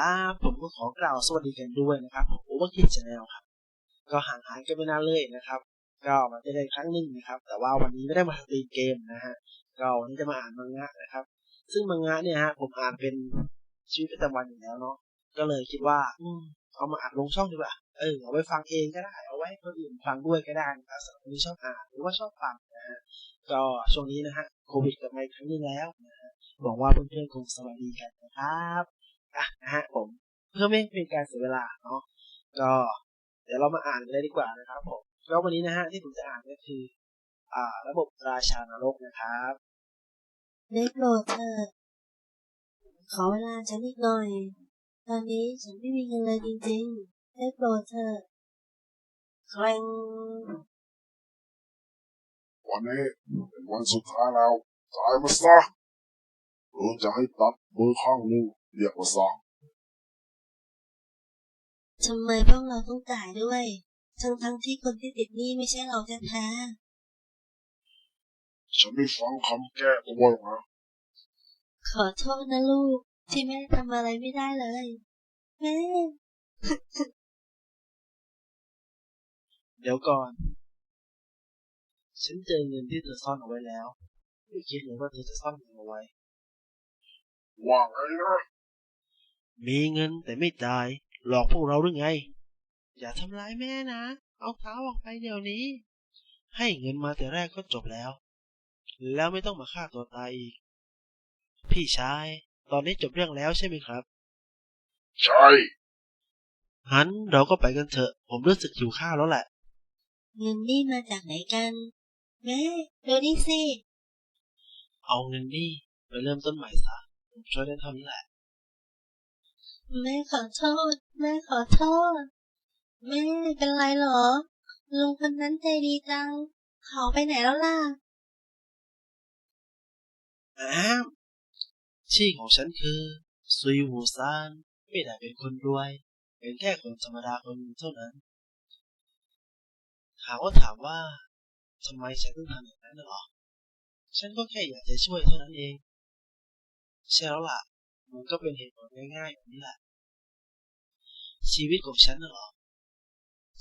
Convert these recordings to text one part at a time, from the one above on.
ครับ ผมก็ขอกล่าวสวัสดีกันด้วยนะครับผมโอเวอร์คิดชาแนลครับ ก็ห่างหายกันไปนานเลยนะครับ ก็มาเจอกันครั้งหนึ่งนะครับ แต่ว่าวันนี้ไม่ได้มาสตรีมเกมนะฮะก็วันนี้จะมาอ่านมังงะนะครับ ซึ่งมังงะเนี่ยฮะผมอ่านเป็นชีวิตประจำวันอยู่แล้วเนาะก็เลยคิดว่าอืเอามาอัดลงช่องดีกว่าเออเอาไปฟังเองก็ได้ เอาไว้คนอื่นฟังด้วยก็ได้นะครับสำหรับคนที่ชอบอ่านหรือว่าชอบฟังนะฮะก็ช่วงนี้นะฮะโควิดกลับมาอีกครั้งหนึงแล้วนะฮะหวังว่าเพื่อนๆคงสวัสดีกันนะครับ อะนะฮะผมเพื่อไม่ให้เป็นการเสียเวลาเนาะก็เดี๋ยวเรามาอ่านกันเลยดีกว่านะครับผมก็วันนี้นะฮะที่ผมจะอ่านก็คืออ่า ระบบราชานรกนะครับได้โปรดเถิดขอเวลาฉันอีกหน่อย ตอนนี้ฉันไม่มีเงินเลยจริงๆได้โปรดเถิดแครงวันนี้เป็นวันสุดท้ายแล้วตายมาซะหรือจะให้ตัดมือข้างหนึง เรียกว่าซะทำไมพวกเราต้องจ่ายด้วย ทั้งทั้งๆที่คนที่ติดหนี้ไม่ใช่เราแท้ฉันไม่ฟังคำแก้ตัวหรอกนะๆขอโทษนะลูก ที่แม่ทำอะไรไม่ได้เลย แม่ เดี๋ยวก่อน ฉันเจอเงินที่เธอซ่อนเอาไว้แล้ว ไม่คิดเลยว่าเธอจะซ่อนเงินเอาไว้ ว่าไงนะ มีเงินแต่ไม่จ่าย หลอกพวกเราหรือไง อย่าทำร้ายแม่นะ เอาเท้าออกไปเดี๋ยวนี้ ให้เงินมาแต่แรกก็จบแล้ว แล้วไม่ต้องมาฆ่าตัวตายอีก พี่ชาย ตอนนี้จบเรื่องแล้วใช่ไหมครับ ใช่หันเราก็ไปกันเถอะ ผมรู้สึกหิวข้าวแล้วแหละ เงินนี่มาจากไหนกัน แม่ดูนี่สิ เอาเงินนี่ไปเริ่มต้นใหม่ซะผมช่วยได้เท่านี้แหละ แม่ขอโทษ แม่ขอโทษ แม่เป็นไรเหรอ ลุงคนนั้นใจดีจัง เขาไปไหนแล้วล่ะ อ้าวชื่อของฉันคือซุยวูซาน ไม่ได้เป็นคนรวย เป็นแค่คนธรรมดาคนหนึ่งเท่านั้น หากว่าถามว่าทำไมฉันต้องทำอย่างนั้นหรอ ฉันก็แค่อยากจะช่วยเท่านั้นเอง ใช่แล้วล่ะ มันก็เป็นเหตุผลง่ายๆแบบนี้แหละ ชีวิตของฉันน่ะหรอ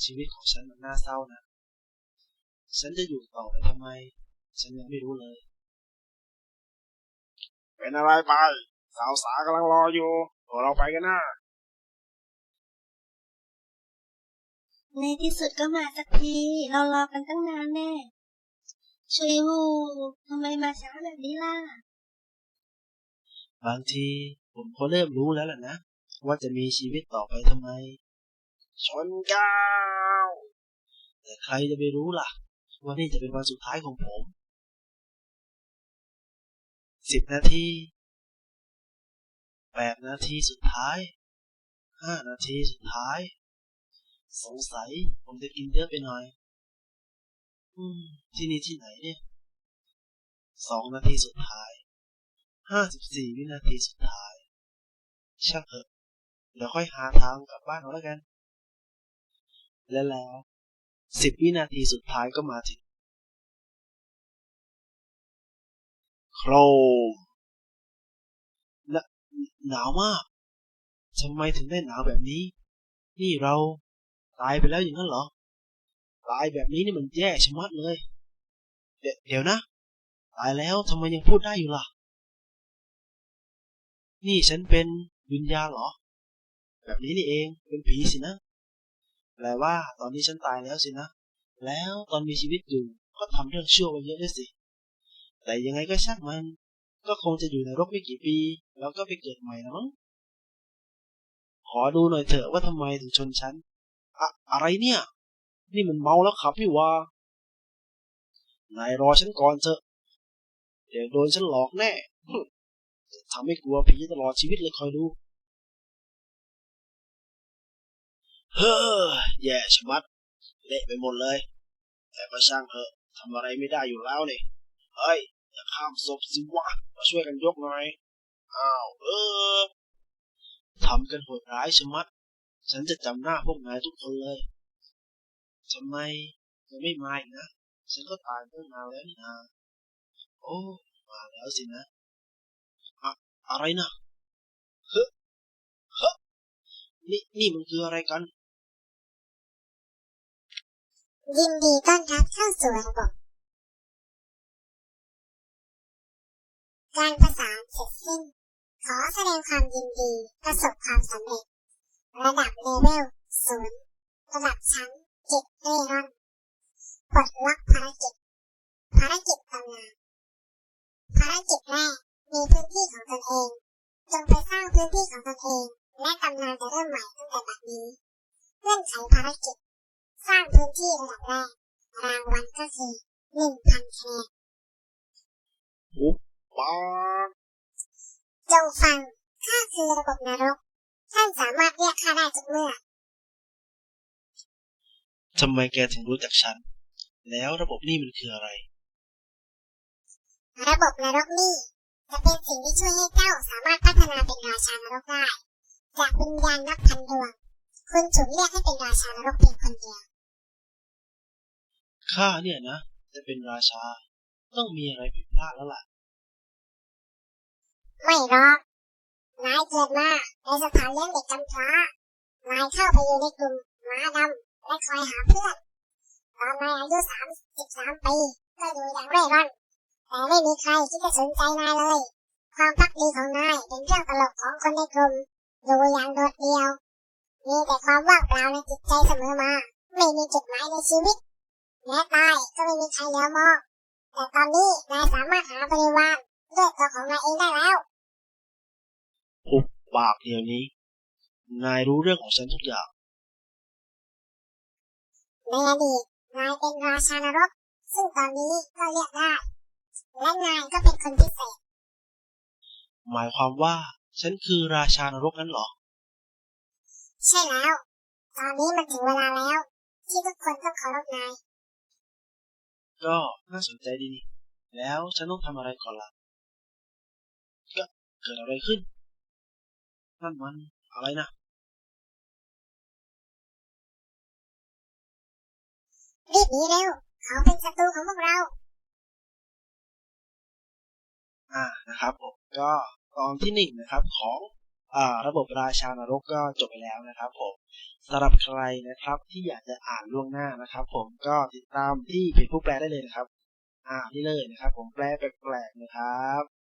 ชีวิตของฉันมันน่าเศร้านะ ฉันจะอยู่ต่อไปทำไม ฉันยังไม่รู้เลย เป็นอะไรไป สาวสากำลังรออยู่พวกเราไปกันนะในที่สุดก็มาสักที เรารอกันตั้งนานแน่ช่วยฮูทำไมมาช้าแบบนี้ล่ะ บางทีผมก็เริ่มรู้แล้วล่ะนะ ว่าจะมีชีวิตต่อไปทำไม ชนแก้วแต่ใครจะไปรู้ล่ะ ว่านี่จะเป็นวันสุดท้ายของผมสิบนาทีแปดนาทีสุดท้ายห้านาทีสุดท้าย สงสัยผมจะกินเยอะไปหน่อย อืม ที่นี่ที่ไหนเนี่ยสองนาทีสุดท้าย ห้าสิบสี่วินาทีสุดท้าย ช่างเถอะ เดี๋ยวค่อยหาทางกลับบ้านเอาแล้วกัน และแล้วสิบวินาทีสุดท้ายก็มาถึง โครนหนาวมากทำไมถึงได้หนาวแบบนี้ นี่เราตายไปแล้วอย่างนั้นเหรอ ตายแบบนี้นี่มันแย่ชะมัดเลย เดเดี๋ยวนะ ตายแล้วทำไมยังพูดได้อยู่ล่ะ นี่ฉันเป็นวิญญาณเหรอ แบบนี้นี่เอง เป็นผีสินะ แปลว่าตอนนี้ฉันตายแล้วสินะ แล้วตอนมีชีวิตอยู่ ก็ทำเรื่องชั่วไปเยอะด้วยสิ แต่ยังไงก็ช่างมัน ก็คงจะอยู่ในรกไม่กี่ปี แล้วก็ไปเกิดใหม่นะมั้ง ขอดูหน่อยเถอะว่าทำไมถึงชนฉัน อะอะไรเนี่ย นี่มันเมาแล้วขับพี่วะนายรอฉันก่อนเถอะ เดี๋ยวโดนฉันหลอกแน่ ทำให้กลัวผีตลอดชีวิตเลยคอยดู เฮ้อแย่ชะมัด เละไปหมดเลย แต่ก็ช่างเถอะทำอะไรไม่ได้อยู่แล้วนี่เฮ้ยอย่าข้ามศพสิวะ มาช่วยกันยกหน่อย อ้าว เออทำกันโหดร้ายชะมัด ฉันจะจำหน้าพวกนายทุกคนเลยทำไมยังไม่มาอีกนะ ฉันก็ตายตั้งนานแล้วนี่นาโอ้ มาแล้วสินะ อะไรนะเฮ้เฮ้นี่นี่มันคืออะไรกัน ยินดีต้อนรับเข้าสู่ระบบ การประสานเสร็จสิ้น ขอแสดงความยินดีประสบความสำเร็จ ระดับเลเวลศูนย์ระดับชั้นเจิตเร่ร่อน ม่ตั้งแต่บัดนี้เงื่อนไขภารกิจ สร้างพื้นที่ระดับแรก รางวัลก็คือหนึ่งพันคะแนนปาจงฟังข้าคือระบบนรก ท่านสามารถเรียกข้าได้ทุกเมื่อทำไมแกถึงรู้จักฉัน แล้วระบบนี่มันคืออะไร ระบบนรกนี่จะเป็นสิ่งที่ช่วยให้เจ้าสามารถพัฒนาเป็นราชานรกได้ จากวิญญาณนับพันดวง คุณถูกเรียกให้เป็นราชานรกเพียงคนเดียว ข้าเนี่ยนะ จะเป็นราชา ต้องมีอะไรผิดพลาดแล้วล่ะ ไม่หรอกนายเกิดมาในสถานเลี้ยงเด็กกำพร้านายเข้าไปอยู่ในกลุ่มม้าดำและคอยหาเพื่อน ตอนนายอายุสามสิบสามปีก็อยู่อย่างเร่ร่อน แต่ไม่มีใครที่จะสนใจนายเลย ความพักดีของนายเป็นเรื่องตลกของคนในกลุ่มอยู่อย่างโดดเดี่ยว มีแต่ความว่างเปล่าในจิตใจเสมอมา ไม่มีจุดหมายในชีวิตแม้ตายก็ไม่มีใครเหลียวมอง แต่ตอนนี้นายสามารถหาบริวารด้วยตัวของนายเองได้แล้วปุบปากเดี๋ยวนี้ นายรู้เรื่องของฉันทุกอย่าง ในอดีตนายเป็นราชานรก ซึ่งตอนนี้ก็เรียกได้ และนายก็เป็นคนพิเศษ หมายความว่าฉันคือราชานรกนั้นเหรอ ใช่แล้ว ตอนนี้มันถึงเวลาแล้ว ที่ทุกคนต้องเคารพนาย ก็น่าสนใจดีนี่ แล้วฉันต้องทำอะไรก่อนล่ะก็เกิดอะไรขึ้น นั่นมันอะไรนะ รีบหนีเร็ว เขาเป็นศัตรูของพวกเรา อ่านะครับผมก็ตอนที่หนึ่งนะครับของอ่า ระบบราชานรกก็จบไปแล้วนะครับผมสำหรับใครนะครับที่อยากจะอ่านล่วงหน้านะครับ ผมก็ติดตามที่เพจผู้แปลได้เลยนะครับ อ่านี่เลยนะครับ ผมแปลแปลกๆนะครับ